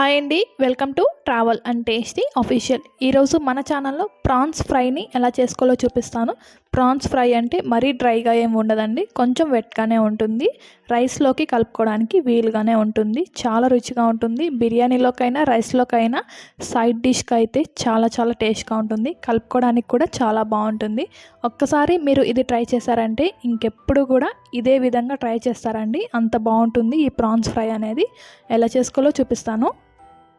Hi అండి welcome to travel and tasty official ఈరోజు మన ఛానల్లో ప్రాన్స్ ఫ్రైని ఎలా చేసుకోవాలో చూపిస్తాను. ప్రాన్స్ ఫ్రై అంటే మరీ డ్రైగా ఏమి ఉండదండి కొంచెం వెట్గానే ఉంటుంది. రైస్లోకి కలుపుకోవడానికి వీలుగానే ఉంటుంది చాలా రుచిగా ఉంటుంది. బిర్యానీలోకైనా రైస్లోకైనా సైడ్ డిష్కి అయితే చాలా చాలా టేస్ట్గా ఉంటుంది. కలుపుకోవడానికి కూడా చాలా బాగుంటుంది. ఒక్కసారి మీరు ఇది ట్రై చేశారంటే ఇంకెప్పుడు కూడా ఇదే విధంగా ట్రై చేస్తారండి. అంత బాగుంటుంది ఈ ప్రాన్స్ ఫ్రై అనేది. ఎలా చేసుకోవాలో చూపిస్తాను.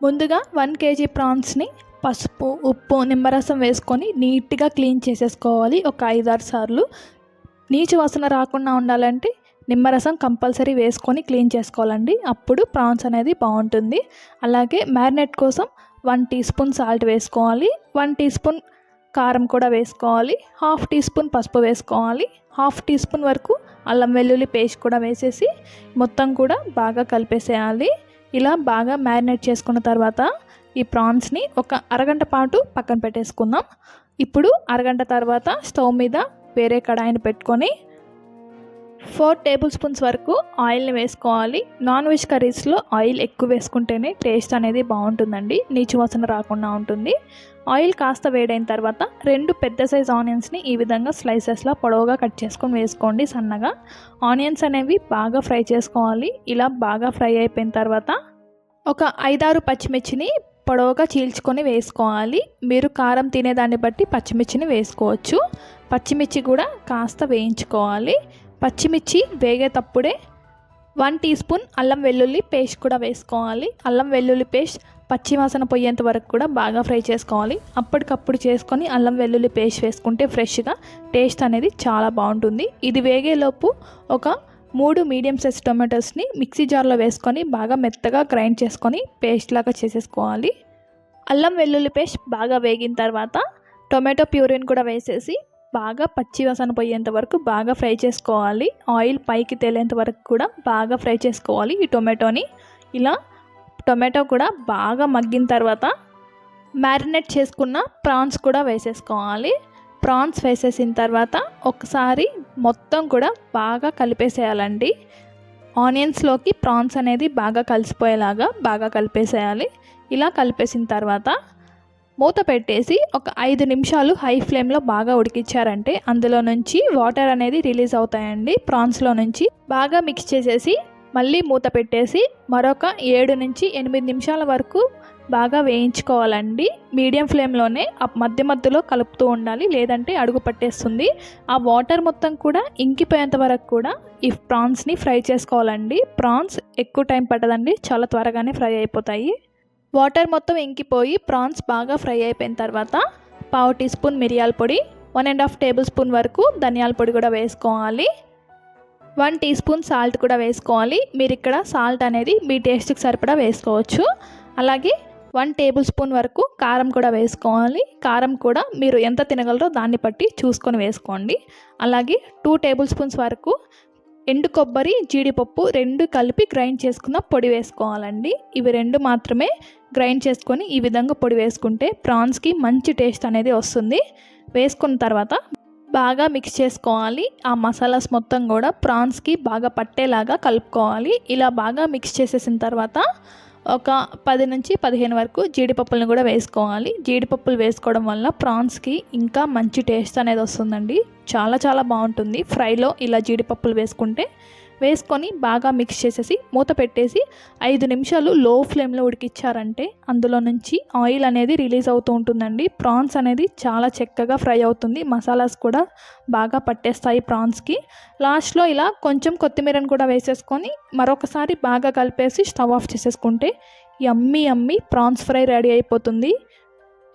ముందుగా వన్ కేజీ ప్రాన్స్ని పసుపు ఉప్పు నిమ్మరసం వేసుకొని నీట్గా క్లీన్ చేసేసుకోవాలి. ఒక ఐదారు సార్లు. నీచు వాసన రాకుండా ఉండాలంటే నిమ్మరసం కంపల్సరీ వేసుకొని క్లీన్ చేసుకోవాలండి. అప్పుడు ప్రాన్స్ అనేది బాగుంటుంది. అలాగే మ్యారినేట్ కోసం వన్ టీ స్పూన్ సాల్ట్ వేసుకోవాలి. వన్ టీ స్పూన్ కారం కూడా వేసుకోవాలి. హాఫ్ టీ స్పూన్ పసుపు వేసుకోవాలి. హాఫ్ టీ స్పూన్ వరకు అల్లం వెల్లుల్లి పేస్ట్ కూడా వేసేసి మొత్తం కూడా బాగా కలిపేసేయాలి. ఇలా బాగా మ్యారినేట్ చేసుకున్న తర్వాత ఈ ప్రాన్స్ని ఒక అరగంట పాటు పక్కన పెట్టేసుకుందాం. ఇప్పుడు అరగంట తర్వాత స్టవ్ మీద వేరే కడాయిని పెట్టుకొని ఫోర్ టేబుల్ స్పూన్స్ వరకు ఆయిల్ని వేసుకోవాలి. నాన్ వెజ్ కర్రీస్లో ఆయిల్ ఎక్కువ వేసుకుంటేనే టేస్ట్ అనేది బాగుంటుందండి. నీచు వాసన రాకుండా ఉంటుంది. ఆయిల్ కాస్త వేడైన తర్వాత రెండు పెద్ద సైజ్ ఆనియన్స్ని ఈ విధంగా స్లైసెస్లో పొడవుగా కట్ చేసుకొని వేసుకోండి సన్నగా. ఆనియన్స్ అనేవి బాగా ఫ్రై చేసుకోవాలి. ఇలా బాగా ఫ్రై అయిపోయిన తర్వాత ఒక ఐదారు పచ్చిమిర్చిని పొడవుగా చీల్చుకొని వేసుకోవాలి. మీరు కారం తినేదాన్ని బట్టి పచ్చిమిర్చిని వేసుకోవచ్చు. పచ్చిమిర్చి కూడా కాస్త వేయించుకోవాలి. పచ్చిమిర్చి వేగేటప్పుడే వన్ టీ స్పూన్ అల్లం వెల్లుల్లి పేస్ట్ కూడా వేసుకోవాలి. అల్లం వెల్లుల్లి పేస్ట్ పచ్చివాసన పోయేంత వరకు కూడా బాగా ఫ్రై చేసుకోవాలి. అప్పటికప్పుడు చేసుకొని అల్లం వెల్లుల్లి పేస్ట్ వేసుకుంటే ఫ్రెష్గా టేస్ట్ అనేది చాలా బాగుంటుంది. ఇది వేగేలోపు ఒక మూడు మీడియం సైజ్ టొమాటోస్ని మిక్సీ జార్లో వేసుకొని బాగా మెత్తగా గ్రైండ్ చేసుకొని పేస్ట్ లాగా చేసేసుకోవాలి. అల్లం వెల్లుల్లి పేస్ట్ బాగా వేగిన తర్వాత టొమాటో ప్యూరిన్ కూడా వేసేసి బాగా పచ్చి వసన పోయేంత వరకు బాగా ఫ్రై చేసుకోవాలి. ఆయిల్ పైకి తేలేంత వరకు కూడా బాగా ఫ్రై చేసుకోవాలి ఈ టొమాటోని. ఇలా టొమాటో కూడా బాగా మగ్గిన తర్వాత మ్యారినేట్ చేసుకున్న ప్రాన్స్ కూడా వేసేసుకోవాలి. ప్రాన్స్ వేసేసిన తర్వాత ఒకసారి మొత్తం కూడా బాగా కలిపేసేయాలండి. ఆనియన్స్లోకి ప్రాన్స్ అనేది బాగా కలిసిపోయేలాగా బాగా కలిపేసేయాలి. ఇలా కలిపేసిన తర్వాత మూత పెట్టేసి ఒక ఐదు నిమిషాలు హై ఫ్లేమ్లో బాగా ఉడికించారంటే అందులో నుంచి వాటర్ అనేది రిలీజ్ అవుతాయండి ప్రాన్స్లో నుంచి. బాగా మిక్స్ చేసేసి మళ్ళీ మూత పెట్టేసి మరొక ఏడు నుంచి ఎనిమిది నిమిషాల వరకు బాగా వేయించుకోవాలండి. మీడియం ఫ్లేమ్లోనే మధ్య మధ్యలో కలుపుతూ ఉండాలి లేదంటే అడుగు పట్టేస్తుంది. ఆ వాటర్ మొత్తం కూడా ఇంకిపోయేంత వరకు కూడా ఈ ప్రాన్స్ని ఫ్రై చేసుకోవాలండి. ప్రాన్స్ ఎక్కువ టైం పట్టదండి చాలా త్వరగానే ఫ్రై అయిపోతాయి. వాటర్ మొత్తం ఇంకిపోయి ప్రాన్స్ బాగా ఫ్రై అయిపోయిన తర్వాత పావు టీ స్పూన్ మిరియాల పొడి one and half tablespoon వరకు ధనియాల పొడి కూడా వేసుకోవాలి. వన్ టీ స్పూన్ సాల్ట్ కూడా వేసుకోవాలి. మీరు ఇక్కడ సాల్ట్ అనేది మీ టేస్ట్కి సరిపడా వేసుకోవచ్చు. అలాగే వన్ టేబుల్ స్పూన్ వరకు కారం కూడా వేసుకోవాలి. కారం కూడా మీరు ఎంత తినగలరో దాన్ని బట్టి చూసుకొని వేసుకోండి. అలాగే టూ టేబుల్ స్పూన్స్ వరకు ఎండు కొబ్బరి జీడిపప్పు రెండు కలిపి గ్రైండ్ చేసుకున్న పొడి వేసుకోవాలండి. ఇవి రెండు మాత్రమే గ్రైండ్ చేసుకొని ఈ విధంగా పొడి వేసుకుంటే ప్రాన్స్కి మంచి టేస్ట్ అనేది వస్తుంది. వేసుకున్న తర్వాత బాగా మిక్స్ చేసుకోవాలి. ఆ మసాలాస్ మొత్తం కూడా ప్రాన్స్కి బాగా పట్టేలాగా కలుపుకోవాలి. ఇలా బాగా మిక్స్ చేసేసిన తర్వాత ఒక పది నుంచి పదిహేను వరకు జీడిపప్పులను కూడా వేసుకోవాలి. జీడిపప్పులు వేసుకోవడం వల్ల ప్రాన్స్కి ఇంకా మంచి టేస్ట్ అనేది వస్తుందండి. చాలా చాలా బాగుంటుంది. ఫ్రైలో ఇలా జీడిపప్పులు వేసుకుంటే వేసుకొని బాగా మిక్స్ చేసేసి మూత పెట్టేసి ఐదు నిమిషాలు లో ఫ్లేమ్లో ఉడికిచ్చారంటే అందులో నుంచి ఆయిల్ అనేది రిలీజ్ అవుతూ ఉంటుందండి. ప్రాన్స్ అనేది చాలా చక్కగా ఫ్రై అవుతుంది. మసాలాస్ కూడా బాగా పట్టేస్తాయి ప్రాన్స్కి. లాస్ట్లో ఇలా కొంచెం కొత్తిమీరను కూడా వేసేసుకొని మరొకసారి బాగా కలిపేసి స్టవ్ ఆఫ్ చేసేసుకుంటే yummy yummy prawns fry ready అయిపోతుంది.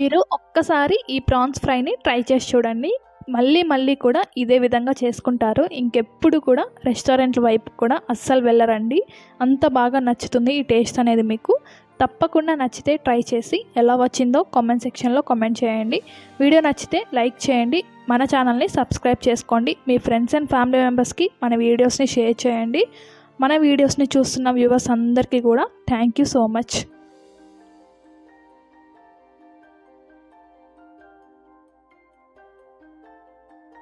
మీరు ఒక్కసారి ఈ ప్రాన్స్ ఫ్రైని ట్రై చేసి చూడండి. మళ్ళీ మళ్ళీ కూడా ఇదే విధంగా చేసుకుంటారు. ఇంకెప్పుడు కూడా రెస్టారెంట్ల వైపు కూడా అస్సలు వెళ్ళరండి. అంత బాగా నచ్చుతుంది ఈ టేస్ట్ అనేది మీకు. తప్పకుండా నచ్చితే ట్రై చేసి ఎలా వచ్చిందో కామెంట్ సెక్షన్లో కామెంట్ చేయండి. వీడియో నచ్చితే లైక్ చేయండి. మన ఛానల్ని సబ్స్క్రైబ్ చేసుకోండి. మీ ఫ్రెండ్స్ అండ్ ఫ్యామిలీ మెంబర్స్కి మన వీడియోస్ని షేర్ చేయండి. మన వీడియోస్ని చూస్తున్న వ్యూవర్స్ అందరికీ కూడా థ్యాంక్ యూ సో మచ్.